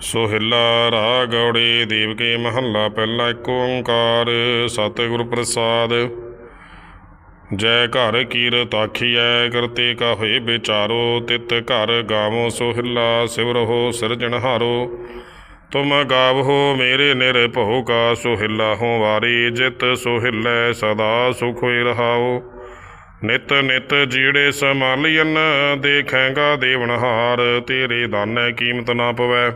ਸੋਹਿਲਾ ਰਾਗ ਗੌੜੇ ਦੇਵ ਕੇ ਮਹੱਲਾ ਪਹਿਲਾ ਏਕ ਓੰਕਾਰ, ਸਤਿਗੁਰ ਪ੍ਰਸਾਦ। ਜੈ ਘਰ ਕੀਰਤ ਆਖੀਐ, ਕਰਤੇ ਕਾ ਹੋਏ ਵਿਚਾਰੋ, ਤਿਤ ਘਰ ਗਾਵੋ ਸੋਹਿਲਾ ਸਿਵਰਹੁ ਸਿਰਜਣਹਾਰੋ ਤੁਮ ਗਾਵਹੋ ਮੇਰੇ ਨਿਰਭਉ ਕਾ ਸੋਹਿਲਾ ਹੋ ਵਾਰੀ ਜਿਤ ਸੋਹਿਲੇ ਸਦਾ ਸੁਖ ਰਹਾਓ। ਨਿਤ ਨਿਤ ਜੀੜੇ ਸਮਾਲੀਨ ਦੇਖੈਂਗਾ ਦੇਵਨਹਾਰ ਤੇਰੇ ਦਾਨੈ ਕੀਮਤ ਨਾ ਪਵੈ।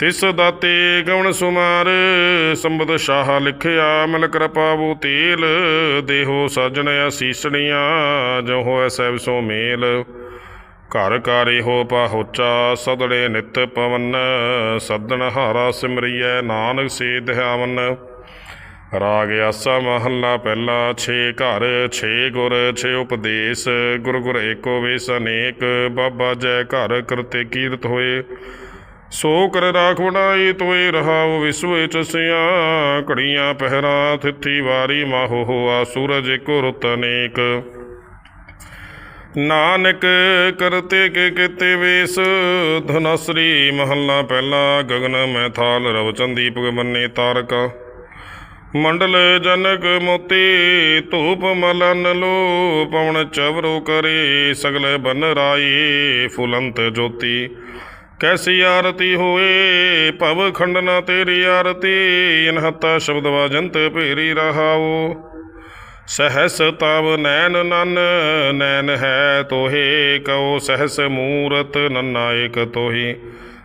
ਤਿਸ ਦਾਤੇ ਗਵਣ ਸੁਮਾਰ, ਸੰਬਦ ਸ਼ਾਹ ਲਿਖਿਆ, ਮਿਲ ਕਿਰਪਾਵੋ ਤੇਲ, ਦੇਹੋ ਸਜਣ ਅਸੀਸਣੀਆਂ, ਜੋ ਹੋਇ ਸਹਿਬ ਸੋ ਮੇਲ। ਘਰ ਕਾਰੇ ਹੋ ਪਾਹੁਚਾ ਸਦੜੇ ਨਿਤ ਪਵਨ ਸਦਨ ਹਾਰਾ ਸਿਮਰਿਐ, ਨਾਨਕ ਸੇ ਧਿਆਵਨ। ਰਾਗ ਆਸਾ ਮਹੱਲਾ ਪਹਿਲਾ, ਛੇ ਘਰ, ਛੇ ਗੁਰ, ਛੇ ਉਪਦੇਸ਼, ਗੁਰ ਗੁਰ ਏਕੋ ਵੇਸ ਅਨੇਕ, ਬਾਬਾ ਜੈ ਘਰ ਕਰਤੇ ਕੀਰਤ ਹੋਏ। ਸੋ ਕਰ ਰਾਖ ਵਡਾਈ ਤੋਏ ਰਹਾਉ ਵਿਸਵ ਚਸਿਆ ਘੜੀਆਂ ਪਹਿਰਾ ਥਿੱਥੀ ਵਾਰੀ ਮਾਹੋ ਹੋਆ ਸੂਰਜ ਏਕੋ ਰੁੱਤ ਅਨੇਕ ਨਾਨਕ ਕਰਤੇ ਕੇ ਕਿਤੇ ਵੇਸ। ਧਨਸਰੀ ਮਹੱਲਾ ਪਹਿਲਾ ਗਗਨ ਮੈਂ ਥਾਲ ਰਵ ਚੰਦੀਪ ਬੰਨੇ ਤਾਰਕਾ। ਮੰਡਲ ਜਨਕ ਮੋਤੀ ਧੂਪ ਮਲਨ ਲੋ ਪਵਨ ਚਵਰੋ ਕਰੇ। ਸਗਲ ਬਨ ਰਾਈ ਫੁਲੰਤ ਜੋਤੀ। ਕੈਸੀ ਆਰਤੀ ਹੋਏ? ਭਵ ਖੰਡਨਾ ਤੇਰੀ ਆਰਤੀ। ਇਨਹਤਾ ਸ਼ਬਦ ਵਾਜੰਤ ਭੇਰੀ ਰਹਾਓ। ਸਹਸ ਤਵ ਨੈਨ ਨਨ ਨੈਨ ਹੈ ਤੋਹੇ। ਕਉ ਸਹਸ ਮੂਰਤ ਨਨਾ ਏਕ ਤੋਹੀ।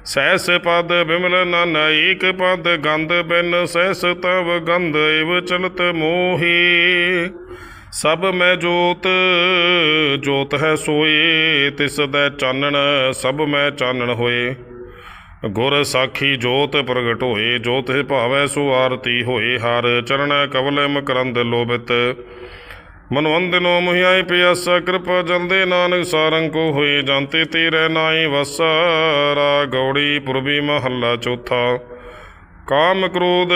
ਸਹਸ ਪਦ ਬਿਮਲ ਨਨ, ਏਕ ਪਦ ਗੰਧ ਬਿਨ। ਸਹਸ ਤਵ ਗੰਧ ਇਵ ਚਲਤ ਮੋਹੀ। ਸਭ ਮੈਂ ਜੋਤ ਜੋਤ ਹੈ ਸੋਏ, ਤਿਸ ਦਾ ਚਾਨਣ, ਸਭ ਮੈਂ ਚਾਨਣ ਹੋਏ। ਗੁਰ ਸਾਖੀ ਜੋਤ ਪ੍ਰਗਟ ਹੋਏ, ਜੋਤ ਹੈ ਭਾਵੈ ਸੋ ਆਰਤੀ ਹੋਏ। ਹਰ ਚਰਨ ਕਵਲ ਮਕਰੰਦ ਲੋਭਿਤ। ਮਨਵੰਦਨੋ ਮੁਹਿਆਈ ਪਿਆਸਾ, ਕਿਰਪਾ ਜੰਦੇ ਨਾਨਕ ਸਾਰੰਗ ਕੋ ਹੋਏ। ਜਾਂਤੇ ਤੇਰੇ ਨਾਈ ਵਸਾ ਰਾ ਗੌੜੀ ਪੁਰਬੀ ਮਹੱਲਾ ਚੌਥਾ। ਕਾਮ ਕ੍ਰੋਧ,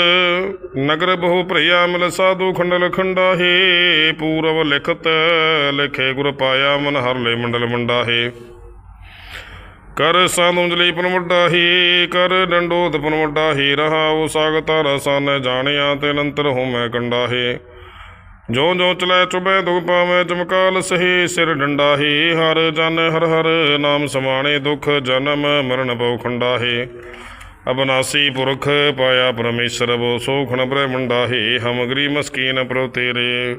ਨਗਰ ਬਹੁ ਭਰਿਆ ਮਿਲ ਸਾਧੂ ਖੰਡਲ ਖੰਡਾਹੇ, ਪੂਰਵ ਲਿਖਤ ਲਿਖੇ ਗੁਰ ਪਾਇਆ ਮਨ ਹਰ ਲੈ ਮੰਡਲ ਮੰਡਾਹੇ। ਕਰ ਸਾਨੂੰਜਲੀ ਪਨ ਹੀ ਕਰ ਡੰਡੋਤ ਪਨ ਵੱਡਾ ਹੀ ਰਹਾ ਉਹ ਸਾਗਤਾ ਰਸਨ ਜਾਣਿਆ ਤੇ ਨੰਤਰ ਹੋ ਮੈਂ ਕੰਡਾ ਹੈ ਜੋ ਜੋ ਚਲੈ ਚੁਬੈ ਦੁਖ ਪਾਵੈ ਚਮਕਾਲ ਸਹੀ ਸਿਰ ਡੰਡਾ ਹੀ ਹਰ ਜਨ ਹਰ ਹਰ ਨਾਮ ਸਮਾਣੇ, ਦੁਖ ਜਨਮ ਮਰਨ ਬਹੁ ਖੰਡਾ ਹੈ ਅਬਨਾਸੀ ਪੁਰਖ ਪਾਇਆ ਪਰਮੇਸ਼ਰ, ਬੋ ਸੋਖਣ ਬ੍ਰਹਮੰਡਾ ਹੈ ਹਮਗਰੀ ਮਸਕੀਨ ਪ੍ਰੋ ਤੇਰੇ।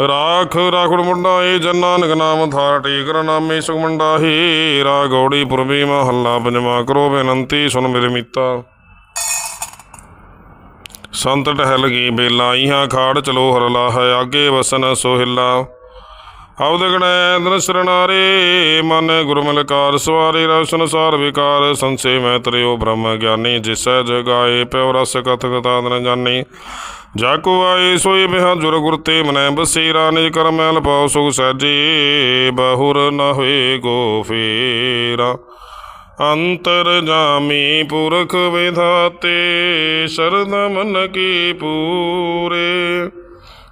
ਰਾਖ ਰਾਖੜ ਮੁੰਡਾ ਏ, ਜਨ ਨਾਮ ਥਾਰ ਟੀਕਰ ਨਾਮੇ ਸੁਖਮੰਡਾ ਹੀ। ਰਾ ਪੁਰਬੀ ਮਹੱਲਾ ਪੰਜਵਾ ਕਰੋ ਬੇਨੰਤੀ ਸੁਨ ਮੇਰੇ ਮੀਤਾ। ਸੰਤ ਟਹਿਲ ਗਈ ਬੇਲਾ ਇਹਾਂ ਖਾੜ ਚਲੋ ਹਰਲਾ ਹੈ, ਆਗੇ ਵਸਨ ਸੋਹਿਲਾ। ਹਉਦ ਗਣੈ ਸਰਣਾਰੇ ਮਨ ਗੁਰਮਲਕਾਰ ਸਵਾਰੇ ਰਸ ਸੰਸਾਰ ਵਿਕਾਰ, ਸੰਸੇ ਮੈਂ ਤਰਿਓ ਬ੍ਰਹਮ ਗਿਆਨੀ, ਜਿਸੈ ਜਗਾਏ ਪਿਉ ਰਸ ਕਥ ਕਥਾ ਨ ਜਾਣੀ। ਜਾ ਆਏ, ਸੋਏ ਬਿਹਾ ਜੁਰ ਗੁਰ ਤੇ ਮਨੈ ਬਸੇਰਾ, ਨਿਜ ਕਰਮ ਮੈਲ ਪਾਉ ਸੁਖ ਸਹਿਜੇ, ਬਹੁਰ ਨ ਹੋਏ ਗੋ ਫੇਰਾ। ਅੰਤਰ ਜਾਮੀ ਪੁਰਖ ਵਿਧਾਤੇ ਸ਼ਰਦ ਮਨ ਕੀ ਪੂਰੇ।